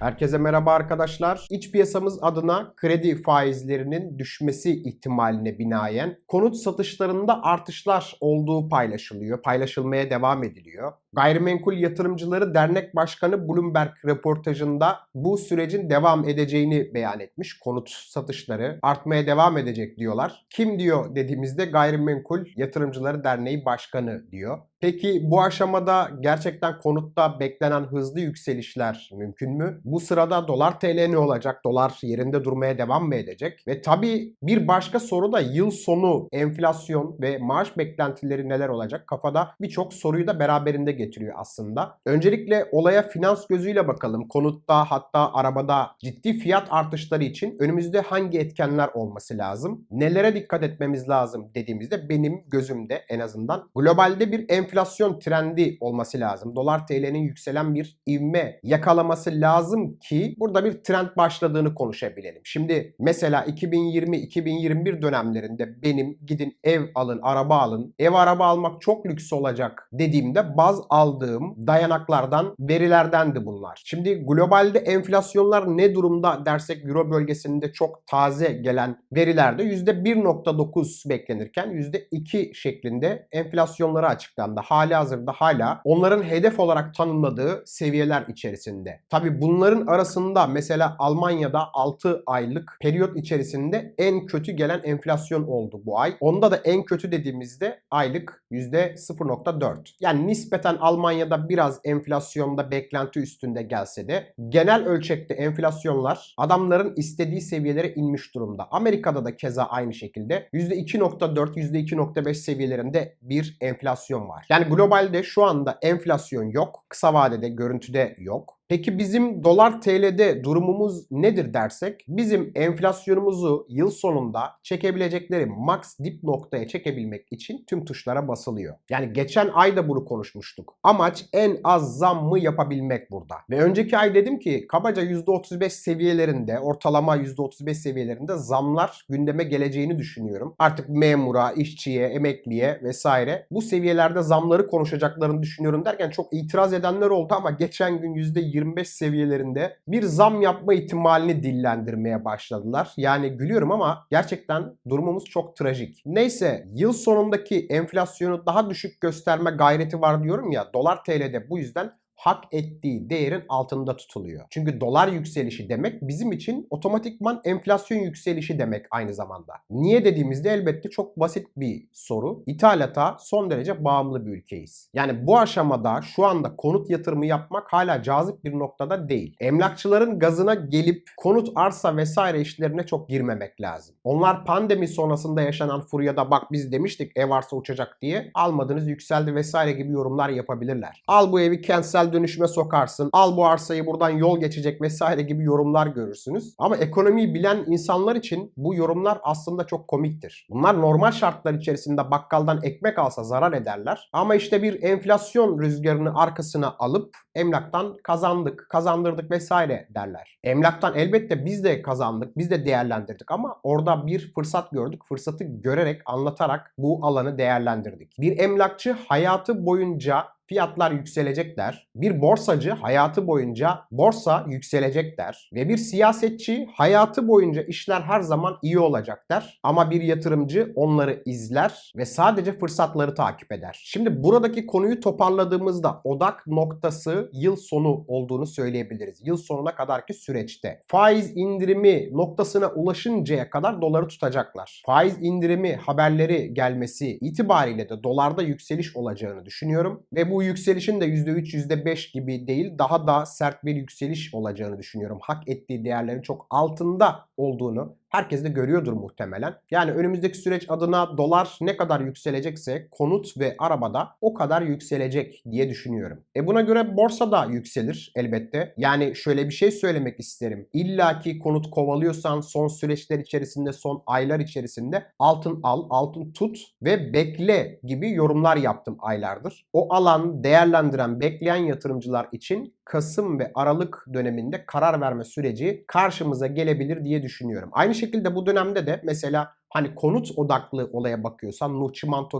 Herkese merhaba arkadaşlar. İç piyasamız adına kredi faizlerinin düşmesi ihtimaline binaen konut satışlarında artışlar olduğu paylaşılıyor. Paylaşılmaya devam ediliyor. Gayrimenkul Yatırımcıları Dernek Başkanı Bloomberg röportajında bu sürecin devam edeceğini beyan etmiş. Konut satışları artmaya devam edecek diyorlar. Kim diyor dediğimizde Gayrimenkul Yatırımcıları Derneği Başkanı diyor. Peki bu aşamada gerçekten konutta beklenen hızlı yükselişler mümkün mü? Bu sırada dolar TL ne olacak? Dolar yerinde durmaya devam mı edecek? Ve tabii bir başka soru da yıl sonu enflasyon ve maaş beklentileri neler olacak? Kafada birçok soruyu da beraberinde getiriyor aslında. Öncelikle olaya finans gözüyle bakalım. Konutta hatta arabada ciddi fiyat artışları için önümüzde hangi etkenler olması lazım? Nelere dikkat etmemiz lazım dediğimizde benim gözümde en azından globalde bir enflasyon trendi olması lazım. Dolar TL'nin yükselen bir ivme yakalaması lazım ki burada bir trend başladığını konuşabilelim. Şimdi mesela 2020-2021 dönemlerinde benim gidin ev alın, araba alın, ev araba almak çok lüks olacak dediğimde baz aldığım dayanaklardan, verilerdendi bunlar. Şimdi globalde enflasyonlar ne durumda dersek Euro bölgesinde çok taze gelen verilerde %1.9 beklenirken %2 şeklinde enflasyonları açıklandı. Hali hazırda hala onların hedef olarak tanımladığı seviyeler içerisinde. Tabi bunların arasında mesela Almanya'da 6 aylık periyot içerisinde en kötü gelen enflasyon oldu bu ay. Onda da en kötü dediğimizde aylık %0.4. Yani nispeten Almanya'da biraz enflasyonda beklenti üstünde gelse de genel ölçekte enflasyonlar adamların istediği seviyelere inmiş durumda. Amerika'da da keza aynı şekilde %2.4, %2.5 seviyelerinde bir enflasyon var. Yani globalde şu anda enflasyon yok. Kısa vadede görüntüde yok. Peki bizim dolar TL'de durumumuz nedir dersek bizim enflasyonumuzu yıl sonunda çekebilecekleri max dip noktaya çekebilmek için tüm tuşlara basılıyor. Yani geçen ay da bunu konuşmuştuk. Amaç en az zam mı yapabilmek burada. Ve önceki ay dedim ki kabaca %35 seviyelerinde ortalama %35 seviyelerinde zamlar gündeme geleceğini düşünüyorum. Artık memura, işçiye, emekliye vesaire bu seviyelerde zamları konuşacaklarını düşünüyorum derken çok itiraz edenler oldu ama geçen gün %20 25 seviyelerinde bir zam yapma ihtimalini dillendirmeye başladılar. Yani gülüyorum ama gerçekten durumumuz çok trajik. Neyse yıl sonundaki enflasyonu daha düşük gösterme gayreti var diyorum ya dolar TL'de bu yüzden hak ettiği değerin altında tutuluyor. Çünkü dolar yükselişi demek bizim için otomatikman enflasyon yükselişi demek aynı zamanda. Niye dediğimizde elbette çok basit bir soru. İthalata son derece bağımlı bir ülkeyiz. Yani bu aşamada şu anda konut yatırımı yapmak hala cazip bir noktada değil. Emlakçıların gazına gelip konut arsa vesaire işlerine çok girmemek lazım. Onlar pandemi sonrasında yaşanan furyada bak biz demiştik ev arsa uçacak diye almadınız yükseldi vesaire gibi yorumlar yapabilirler. Al bu evi kentsel dönüşüme sokarsın. Al bu arsayı buradan yol geçecek vesaire gibi yorumlar görürsünüz. Ama ekonomiyi bilen insanlar için bu yorumlar aslında çok komiktir. Bunlar normal şartlar içerisinde bakkaldan ekmek alsa zarar ederler. Ama işte bir enflasyon rüzgarını arkasına alıp emlaktan kazandık, kazandırdık vesaire derler. Emlaktan elbette biz de kazandık, biz de değerlendirdik ama orada bir fırsat gördük. Fırsatı görerek, anlatarak bu alanı değerlendirdik. Bir emlakçı hayatı boyunca fiyatlar yükselecek der. Bir borsacı hayatı boyunca borsa yükselecek der. Ve bir siyasetçi hayatı boyunca işler her zaman iyi olacak der. Ama bir yatırımcı onları izler ve sadece fırsatları takip eder. Şimdi buradaki konuyu toparladığımızda odak noktası yıl sonu olduğunu söyleyebiliriz. Yıl sonuna kadarki süreçte. Faiz indirimi noktasına ulaşıncaya kadar doları tutacaklar. Faiz indirimi haberleri gelmesi itibariyle de dolarda yükseliş olacağını düşünüyorum. Ve bu bu yükselişin de %3, %5 gibi değil daha da sert bir yükseliş olacağını düşünüyorum. Hak ettiği değerlerin çok altında olduğunu herkes de görüyordur muhtemelen. Yani önümüzdeki süreç adına dolar ne kadar yükselecekse konut ve arabada o kadar yükselecek diye düşünüyorum. E buna göre borsa da yükselir elbette. Yani şöyle bir şey söylemek isterim. İlla ki konut kovalıyorsan son süreçler içerisinde, son aylar içerisinde altın al, altın tut ve bekle gibi yorumlar yaptım aylardır. O alan değerlendiren, bekleyen yatırımcılar için Kasım ve Aralık döneminde karar verme süreci karşımıza gelebilir diye düşünüyorum. Aynı şekilde bu dönemde de mesela hani konut odaklı olaya bakıyorsan Nuh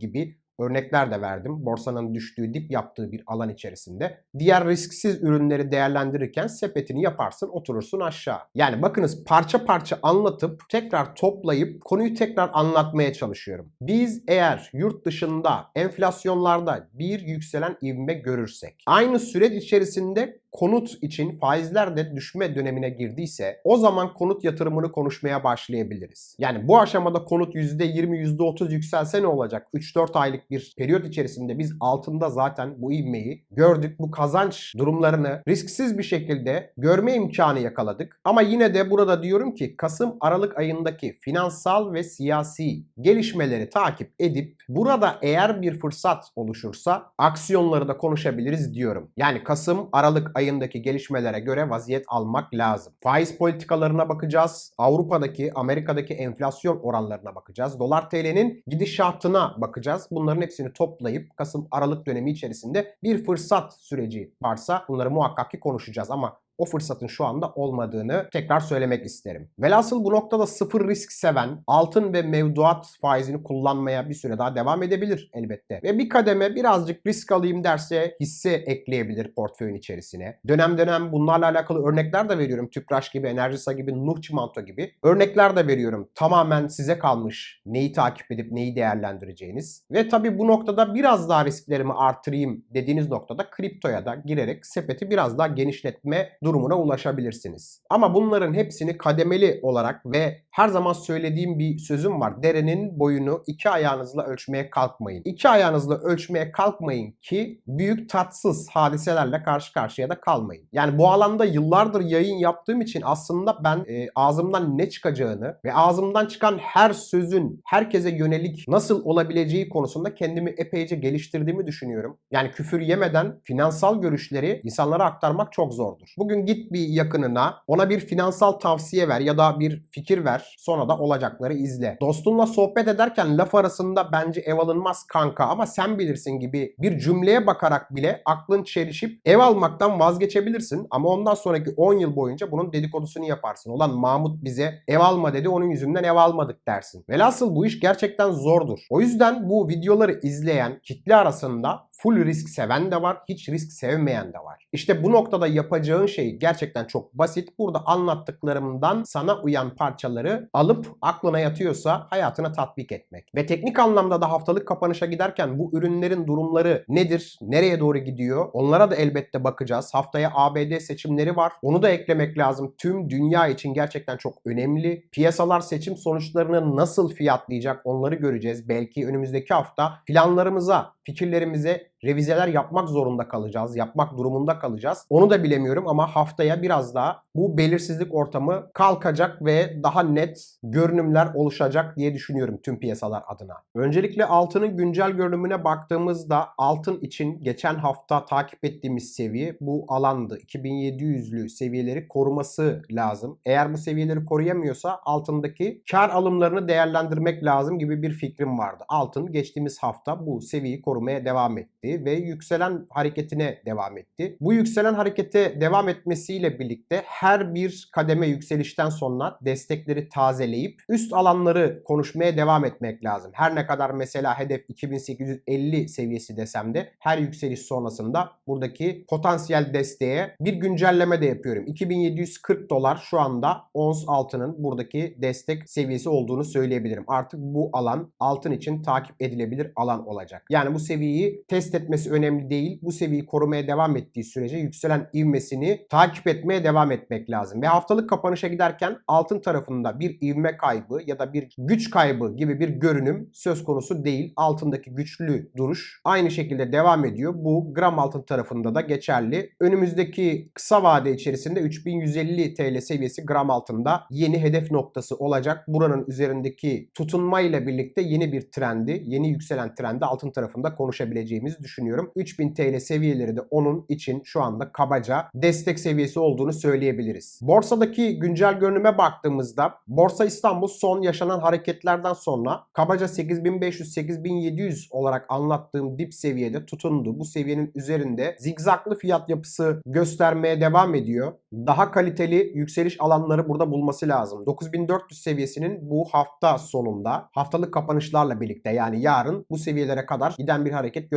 gibi örnekler de verdim. Borsanın düştüğü dip yaptığı bir alan içerisinde. Diğer risksiz ürünleri değerlendirirken sepetini yaparsın oturursun aşağı. Yani bakınız parça parça anlatıp tekrar toplayıp konuyu tekrar anlatmaya çalışıyorum. Biz eğer yurt dışında enflasyonlarda bir yükselen ivme görürsek aynı süreç içerisinde konut için faizler de düşme dönemine girdiyse o zaman konut yatırımını konuşmaya başlayabiliriz. Yani bu aşamada konut %20 %30 yükselse ne olacak? 3-4 aylık bir periyot içerisinde biz altında zaten bu ivmeyi gördük. Bu kazanç durumlarını risksiz bir şekilde görme imkanı yakaladık. Ama yine de burada diyorum ki Kasım Aralık ayındaki finansal ve siyasi gelişmeleri takip edip burada eğer bir fırsat oluşursa aksiyonları da konuşabiliriz diyorum. Yani Kasım Aralık ayındaki gelişmelere göre vaziyet almak lazım. Faiz politikalarına bakacağız. Avrupa'daki, Amerika'daki enflasyon oranlarına bakacağız. Dolar TL'nin gidişatına bakacağız. Bunların hepsini toplayıp Kasım Aralık dönemi içerisinde bir fırsat süreci varsa bunları muhakkak ki konuşacağız ama o fırsatın şu anda olmadığını tekrar söylemek isterim. Velhasıl bu noktada sıfır risk seven altın ve mevduat faizini kullanmaya bir süre daha devam edebilir elbette. Ve bir kademe birazcık risk alayım derse hisse ekleyebilir portföyün içerisine. Dönem dönem bunlarla alakalı örnekler de veriyorum. Tüpraş gibi, Enerjisa gibi, Nur Çimento gibi. Örnekler de veriyorum. Tamamen size kalmış neyi takip edip neyi değerlendireceğiniz. Ve tabii bu noktada biraz daha risklerimi artırayım dediğiniz noktada kriptoya da girerek sepeti biraz daha genişletme durumuna ulaşabilirsiniz. Ama bunların hepsini kademeli olarak ve her zaman söylediğim bir sözüm var. Derenin boyunu iki ayağınızla ölçmeye kalkmayın. İki ayağınızla ölçmeye kalkmayın ki büyük tatsız hadiselerle karşı karşıya da kalmayın. Yani bu alanda yıllardır yayın yaptığım için aslında ben e, ağzımdan ne çıkacağını ve ağzımdan çıkan her sözün herkese yönelik nasıl olabileceği konusunda kendimi epeyce geliştirdiğimi düşünüyorum. Yani küfür yemeden finansal görüşleri insanlara aktarmak çok zordur. Bugün git bir yakınına ona bir finansal tavsiye ver ya da bir fikir ver. Sonra da olacakları izle. Dostunla sohbet ederken laf arasında bence ev alınmaz kanka ama sen bilirsin gibi bir cümleye bakarak bile aklın çelişip ev almaktan vazgeçebilirsin. Ama ondan sonraki 10 yıl boyunca bunun dedikodusunu yaparsın. Ulan Mahmut bize ev alma dedi onun yüzünden ev almadık dersin. Velhasıl bu iş gerçekten zordur. O yüzden bu videoları izleyen kitle arasında full risk seven de var, hiç risk sevmeyen de var. İşte bu noktada yapacağın şey gerçekten çok basit. Burada anlattıklarımdan sana uyan parçaları alıp aklına yatıyorsa hayatına tatbik etmek. Ve teknik anlamda da haftalık kapanışa giderken bu ürünlerin durumları nedir? Nereye doğru gidiyor? Onlara da elbette bakacağız. Haftaya ABD seçimleri var. Onu da eklemek lazım. Tüm dünya için gerçekten çok önemli. Piyasalar seçim sonuçlarını nasıl fiyatlayacak onları göreceğiz. Belki önümüzdeki hafta planlarımıza, fikirlerimize revizeler yapmak zorunda kalacağız. Yapmak durumunda kalacağız. Onu da bilemiyorum ama haftaya biraz daha bu belirsizlik ortamı kalkacak ve daha net görünümler oluşacak diye düşünüyorum tüm piyasalar adına. Öncelikle altının güncel görünümüne baktığımızda altın için geçen hafta takip ettiğimiz seviye bu alandı. 2700'lü seviyeleri koruması lazım. Eğer bu seviyeleri koruyamıyorsa altındaki kar alımlarını değerlendirmek lazım gibi bir fikrim vardı. Altın geçtiğimiz hafta bu seviyeyi korumaya devam etti ve yükselen hareketine devam etti. Bu yükselen harekete devam etmesiyle birlikte her bir kademe yükselişten sonra destekleri tazeleyip üst alanları konuşmaya devam etmek lazım. Her ne kadar mesela hedef 2850 seviyesi desem de her yükseliş sonrasında buradaki potansiyel desteğe bir güncelleme de yapıyorum. 2740 dolar şu anda ons altının buradaki destek seviyesi olduğunu söyleyebilirim. Artık bu alan altın için takip edilebilir alan olacak. Yani bu seviyeyi test etmesi önemli değil. Bu seviyeyi korumaya devam ettiği sürece yükselen ivmesini takip etmeye devam etmek lazım. Ve haftalık kapanışa giderken altın tarafında bir ivme kaybı ya da bir güç kaybı gibi bir görünüm söz konusu değil. Altındaki güçlü duruş aynı şekilde devam ediyor. Bu gram altın tarafında da geçerli. Önümüzdeki kısa vade içerisinde 3150 TL seviyesi gram altında yeni hedef noktası olacak. Buranın üzerindeki tutunma ile birlikte yeni bir trendi, yeni yükselen trendi altın tarafında konuşabileceğimizi düşünüyorum. 3000 TL seviyeleri de onun için şu anda kabaca destek seviyesi olduğunu söyleyebiliriz. Borsadaki güncel görünüme baktığımızda Borsa İstanbul son yaşanan hareketlerden sonra kabaca 8500-8700 olarak anlattığım dip seviyede tutundu. Bu seviyenin üzerinde zigzaklı fiyat yapısı göstermeye devam ediyor. daha kaliteli yükseliş alanları burada bulması lazım. 9400 seviyesinin bu hafta sonunda haftalık kapanışlarla birlikte yani yarın bu seviyelere kadar giden bir hareket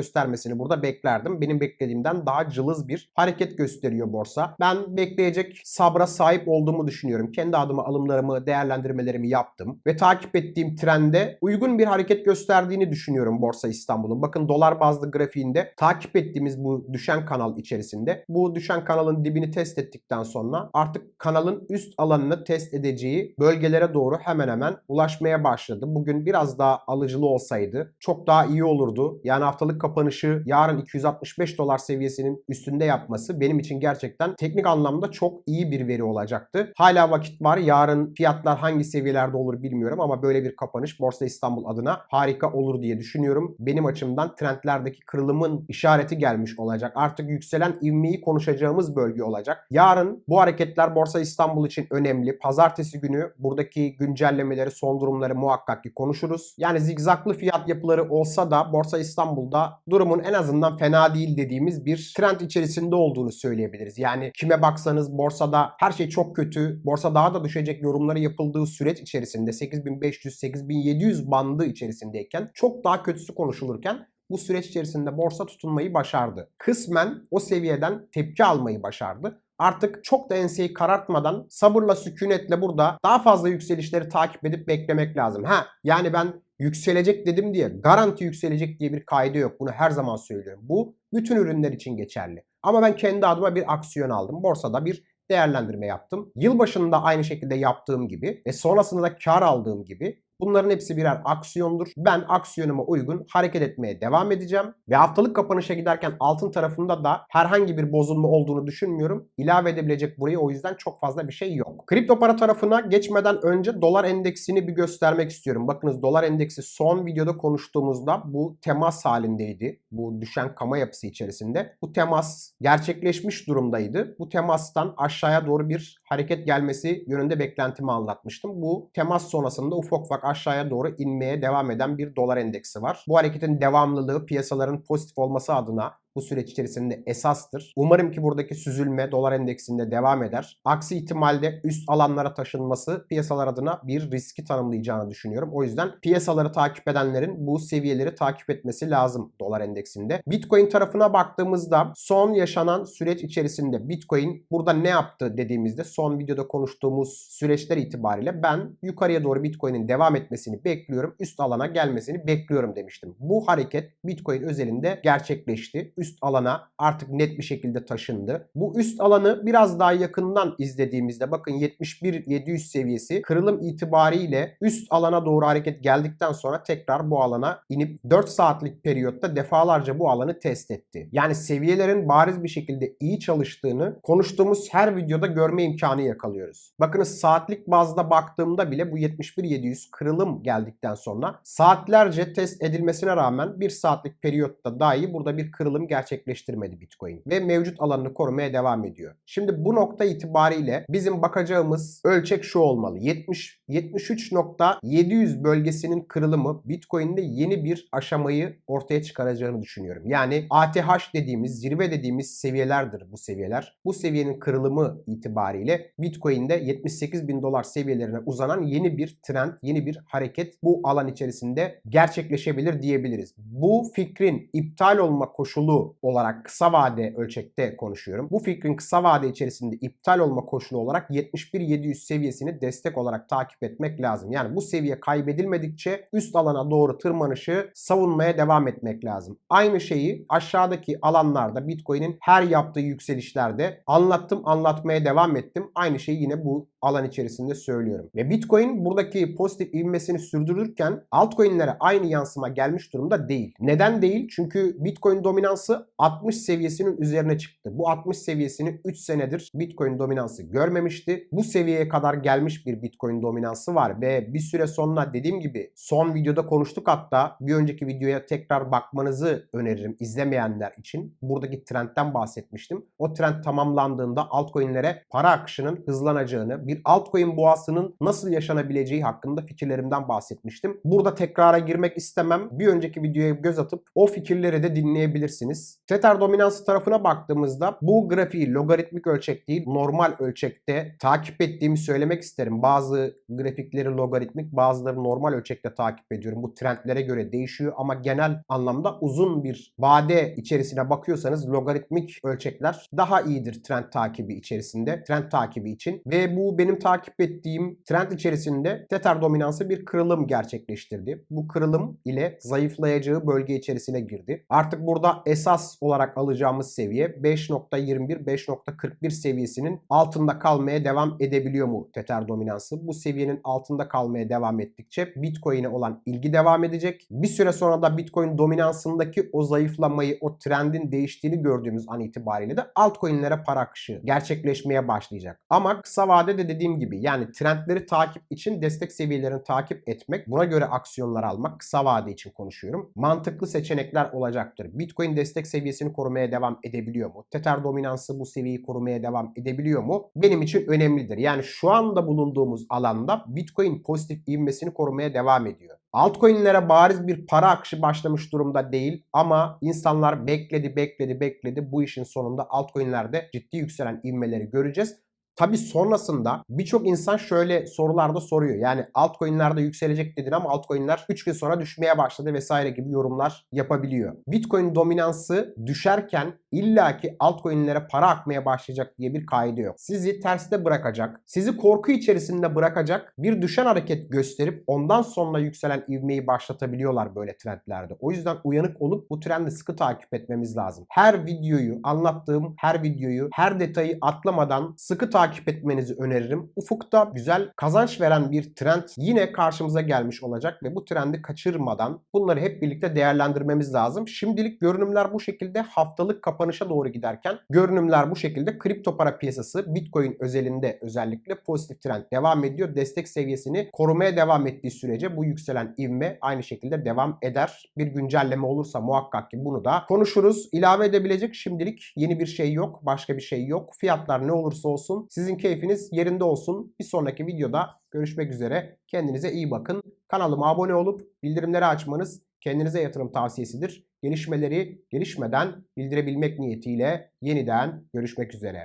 göstermesini burada beklerdim. Benim beklediğimden daha cılız bir hareket gösteriyor borsa. Ben bekleyecek sabra sahip olduğumu düşünüyorum. Kendi adıma alımlarımı, değerlendirmelerimi yaptım ve takip ettiğim trende uygun bir hareket gösterdiğini düşünüyorum Borsa İstanbul'un. Bakın dolar bazlı grafiğinde takip ettiğimiz bu düşen kanal içerisinde bu düşen kanalın dibini test ettikten sonra artık kanalın üst alanını test edeceği bölgelere doğru hemen hemen ulaşmaya başladı. Bugün biraz daha alıcılı olsaydı çok daha iyi olurdu. Yani haftalık kapanışı yarın 265 dolar seviyesinin üstünde yapması benim için gerçekten teknik anlamda çok iyi bir veri olacaktı. Hala vakit var. Yarın fiyatlar hangi seviyelerde olur bilmiyorum ama böyle bir kapanış Borsa İstanbul adına harika olur diye düşünüyorum. Benim açımdan trendlerdeki kırılımın işareti gelmiş olacak. Artık yükselen ivmeyi konuşacağımız bölge olacak. Yarın bu hareketler Borsa İstanbul için önemli. Pazartesi günü buradaki güncellemeleri, son durumları muhakkak ki konuşuruz. Yani zigzaklı fiyat yapıları olsa da Borsa İstanbul'da durumun en azından fena değil dediğimiz bir trend içerisinde olduğunu söyleyebiliriz. Yani kime baksanız borsada her şey çok kötü, borsa daha da düşecek yorumları yapıldığı süreç içerisinde 8500-8700 bandı içerisindeyken çok daha kötüsü konuşulurken bu süreç içerisinde borsa tutunmayı başardı. Kısmen o seviyeden tepki almayı başardı. Artık çok da enseyi karartmadan sabırla sükunetle burada daha fazla yükselişleri takip edip beklemek lazım. Ha yani ben yükselecek dedim diye garanti yükselecek diye bir kaydı yok. Bunu her zaman söylüyorum. Bu bütün ürünler için geçerli. Ama ben kendi adıma bir aksiyon aldım. Borsada bir değerlendirme yaptım. Yılbaşında aynı şekilde yaptığım gibi ve sonrasında da kar aldığım gibi Bunların hepsi birer aksiyondur. Ben aksiyonuma uygun hareket etmeye devam edeceğim. Ve haftalık kapanışa giderken altın tarafında da herhangi bir bozulma olduğunu düşünmüyorum. İlave edebilecek buraya o yüzden çok fazla bir şey yok. Kripto para tarafına geçmeden önce dolar endeksini bir göstermek istiyorum. Bakınız dolar endeksi son videoda konuştuğumuzda bu temas halindeydi. Bu düşen kama yapısı içerisinde. Bu temas gerçekleşmiş durumdaydı. Bu temastan aşağıya doğru bir hareket gelmesi yönünde beklentimi anlatmıştım. Bu temas sonrasında ufak ufak aşağıya doğru inmeye devam eden bir dolar endeksi var. Bu hareketin devamlılığı piyasaların pozitif olması adına bu süreç içerisinde esastır. Umarım ki buradaki süzülme dolar endeksinde devam eder. Aksi ihtimalde üst alanlara taşınması piyasalar adına bir riski tanımlayacağını düşünüyorum. O yüzden piyasaları takip edenlerin bu seviyeleri takip etmesi lazım dolar endeksinde. Bitcoin tarafına baktığımızda son yaşanan süreç içerisinde Bitcoin burada ne yaptı dediğimizde son videoda konuştuğumuz süreçler itibariyle ben yukarıya doğru Bitcoin'in devam etmesini bekliyorum. Üst alana gelmesini bekliyorum demiştim. Bu hareket Bitcoin özelinde gerçekleşti üst alana artık net bir şekilde taşındı. Bu üst alanı biraz daha yakından izlediğimizde bakın 71-700 seviyesi kırılım itibariyle üst alana doğru hareket geldikten sonra tekrar bu alana inip 4 saatlik periyotta defalarca bu alanı test etti. Yani seviyelerin bariz bir şekilde iyi çalıştığını konuştuğumuz her videoda görme imkanı yakalıyoruz. Bakınız saatlik bazda baktığımda bile bu 71-700 kırılım geldikten sonra saatlerce test edilmesine rağmen 1 saatlik periyotta dahi burada bir kırılım gerçekleştirmedi Bitcoin ve mevcut alanını korumaya devam ediyor. Şimdi bu nokta itibariyle bizim bakacağımız ölçek şu olmalı. 70 73.700 bölgesinin kırılımı Bitcoin'de yeni bir aşamayı ortaya çıkaracağını düşünüyorum. Yani ATH dediğimiz, zirve dediğimiz seviyelerdir bu seviyeler. Bu seviyenin kırılımı itibariyle Bitcoin'de 78 bin dolar seviyelerine uzanan yeni bir trend, yeni bir hareket bu alan içerisinde gerçekleşebilir diyebiliriz. Bu fikrin iptal olma koşulu olarak kısa vade ölçekte konuşuyorum. Bu fikrin kısa vade içerisinde iptal olma koşulu olarak 71.700 seviyesini destek olarak takip etmek lazım. Yani bu seviye kaybedilmedikçe üst alana doğru tırmanışı savunmaya devam etmek lazım. Aynı şeyi aşağıdaki alanlarda Bitcoin'in her yaptığı yükselişlerde anlattım, anlatmaya devam ettim. Aynı şeyi yine bu alan içerisinde söylüyorum. Ve Bitcoin buradaki pozitif ivmesini sürdürürken altcoin'lere aynı yansıma gelmiş durumda değil. Neden değil? Çünkü Bitcoin dominansı 60 seviyesinin üzerine çıktı. Bu 60 seviyesini 3 senedir Bitcoin dominansı görmemişti. Bu seviyeye kadar gelmiş bir Bitcoin dominansı var ve bir süre sonra dediğim gibi son videoda konuştuk hatta bir önceki videoya tekrar bakmanızı öneririm izlemeyenler için. Buradaki trendten bahsetmiştim. O trend tamamlandığında altcoin'lere para akışının hızlanacağını, bir altcoin boğasının nasıl yaşanabileceği hakkında fikirlerimden bahsetmiştim. Burada tekrara girmek istemem. Bir önceki videoya göz atıp o fikirleri de dinleyebilirsiniz. Diyebiliriz. Dominansı tarafına baktığımızda bu grafiği logaritmik ölçek değil normal ölçekte takip ettiğimi söylemek isterim. Bazı grafikleri logaritmik bazıları normal ölçekte takip ediyorum. Bu trendlere göre değişiyor ama genel anlamda uzun bir vade içerisine bakıyorsanız logaritmik ölçekler daha iyidir trend takibi içerisinde. Trend takibi için ve bu benim takip ettiğim trend içerisinde Tether dominansı bir kırılım gerçekleştirdi. Bu kırılım ile zayıflayacağı bölge içerisine girdi. Artık burada esas olarak alacağımız seviye 5.21-5.41 seviyesinin altında kalmaya devam edebiliyor mu Tether dominansı? Bu seviyenin altında kalmaya devam ettikçe Bitcoin'e olan ilgi devam edecek. Bir süre sonra da Bitcoin dominansındaki o zayıflamayı, o trendin değiştiğini gördüğümüz an itibariyle de altcoin'lere para akışı gerçekleşmeye başlayacak. Ama kısa vadede dediğim gibi yani trendleri takip için destek seviyelerini takip etmek, buna göre aksiyonlar almak kısa vade için konuşuyorum. Mantıklı seçenekler olacaktır. Bitcoin destek seviyesini korumaya devam edebiliyor mu? Tether dominansı bu seviyeyi korumaya devam edebiliyor mu? Benim için önemlidir. Yani şu anda bulunduğumuz alanda Bitcoin pozitif ivmesini korumaya devam ediyor. Altcoin'lere bariz bir para akışı başlamış durumda değil ama insanlar bekledi bekledi bekledi bu işin sonunda altcoin'lerde ciddi yükselen ivmeleri göreceğiz. Tabi sonrasında birçok insan şöyle sorularda soruyor. Yani altcoin'lerde yükselecek dedin ama altcoin'ler 3 gün sonra düşmeye başladı vesaire gibi yorumlar yapabiliyor. Bitcoin dominansı düşerken illaki altcoin'lere para akmaya başlayacak diye bir kaide yok. Sizi terste bırakacak, sizi korku içerisinde bırakacak bir düşen hareket gösterip ondan sonra yükselen ivmeyi başlatabiliyorlar böyle trendlerde. O yüzden uyanık olup bu trendi sıkı takip etmemiz lazım. Her videoyu, anlattığım her videoyu, her detayı atlamadan sıkı takip etmenizi öneririm. Ufukta güzel kazanç veren bir trend yine karşımıza gelmiş olacak ve bu trendi kaçırmadan bunları hep birlikte değerlendirmemiz lazım. Şimdilik görünümler bu şekilde haftalık kapanışa doğru giderken görünümler bu şekilde kripto para piyasası Bitcoin özelinde özellikle pozitif trend devam ediyor. Destek seviyesini korumaya devam ettiği sürece bu yükselen ivme aynı şekilde devam eder. Bir güncelleme olursa muhakkak ki bunu da konuşuruz. İlave edebilecek şimdilik yeni bir şey yok. Başka bir şey yok. Fiyatlar ne olursa olsun sizin keyfiniz yerinde olsun. Bir sonraki videoda görüşmek üzere. Kendinize iyi bakın. Kanalıma abone olup bildirimleri açmanız kendinize yatırım tavsiyesidir. Gelişmeleri gelişmeden bildirebilmek niyetiyle yeniden görüşmek üzere.